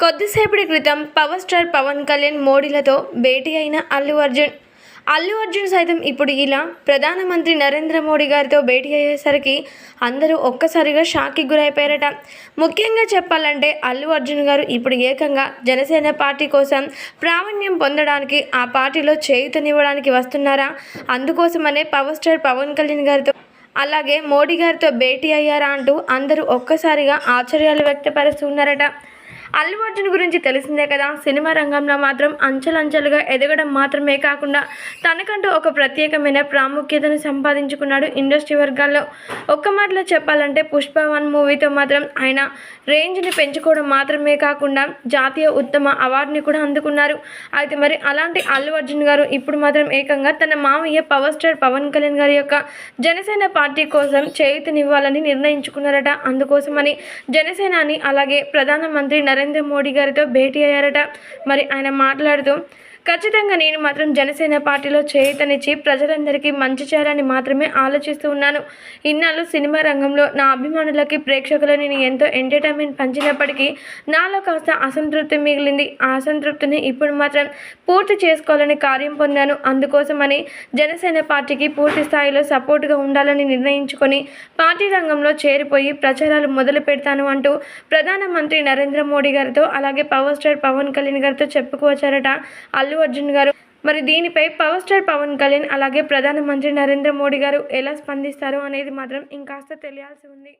కొద్దిసేపటి క్రితం power star Pawan Kalyan మోడీలతో భేటీ అయిన అల్లు అర్జున్. అల్లు అర్జున్ సైతం ఇప్పుడు ఇలా ప్రధానమంత్రి నరేంద్ర మోడీ గారితో భేటీ అయ్యేసరికి అందరూ ఒక్కసారిగా షాక్కి గురైపోయారట. ముఖ్యంగా చెప్పాలంటే అల్లు అర్జున్ గారు ఇప్పుడు ఏకంగా జనసేన పార్టీ కోసం ప్రావీణ్యం పొందడానికి ఆ పార్టీలో చేయూతనివ్వడానికి వస్తున్నారా? అందుకోసమనే పవర్ స్టార్ పవన్ కళ్యాణ్ గారితో అలాగే మోడీ గారితో భేటీ అయ్యారా అంటూ అందరూ ఒక్కసారిగా ఆశ్చర్యాలు వ్యక్తపరుస్తున్నారట. అల్లు అర్జున్ గురించి తెలిసిందే కదా. సినిమా రంగంలో మాత్రం అంచెలంచెలుగా ఎదగడం మాత్రమే కాకుండా తనకంటూ ఒక ప్రత్యేకమైన ప్రాముఖ్యతను సంపాదించుకున్నాడు ఇండస్ట్రీ వర్గాల్లో. ఒక్క మాటలో చెప్పాలంటే పుష్ప వన్ మూవీతో మాత్రం ఆయన రేంజ్ని పెంచుకోవడం మాత్రమే కాకుండా జాతీయ ఉత్తమ అవార్డుని కూడా అందుకున్నారు. అయితే మరి అలాంటి అల్లు అర్జున్ గారు ఇప్పుడు మాత్రం ఏకంగా తన మామయ్య పవర్ స్టార్ పవన్ కళ్యాణ్ గారి యొక్క జనసేన పార్టీ కోసం చేయూతనివ్వాలని నిర్ణయించుకున్నారట. అందుకోసమని జనసేనాని అలాగే ప్రధానమంత్రి నరేంద్ర నరేంద్ర మోడీ గారితో భేటీ అయ్యారట. మరి ఆయన మాట్లాడుతూ ఖచ్చితంగా నేను మాత్రం జనసేన పార్టీలో చేయూతనిచ్చి ప్రజలందరికీ మంచి చేయాలని మాత్రమే ఆలోచిస్తూ ఉన్నాను. ఇన్నాళ్ళు సినిమా రంగంలో నా అభిమానులకి ప్రేక్షకులు నేను ఎంతో ఎంటర్టైన్మెంట్ పంచినప్పటికీ నాలో కాస్త అసంతృప్తి మిగిలింది. ఆ అసంతృప్తిని ఇప్పుడు మాత్రం పూర్తి చేసుకోవాలని కార్యం పొందాను. అందుకోసమని జనసేన పార్టీకి పూర్తి స్థాయిలో సపోర్ట్గా ఉండాలని నిర్ణయించుకొని పార్టీ రంగంలో చేరిపోయి ప్రచారాలు మొదలు పెడతాను అంటూ ప్రధానమంత్రి నరేంద్ర మోడీ గారితో అలాగే పవర్ స్టార్ పవన్ కళ్యాణ్ గారితో చెప్పుకోవచ్చారట అల్లు అర్జున్ గారు. మరి దీనిపై పవర్ స్టార్ పవన్ కళ్యాణ్ అలాగే ప్రధానమంత్రి నరేంద్ర మోడీ గారు ఎలా స్పందిస్తారు అనేది మాత్రం ఇంకాస్త తెలియాల్సి ఉంది.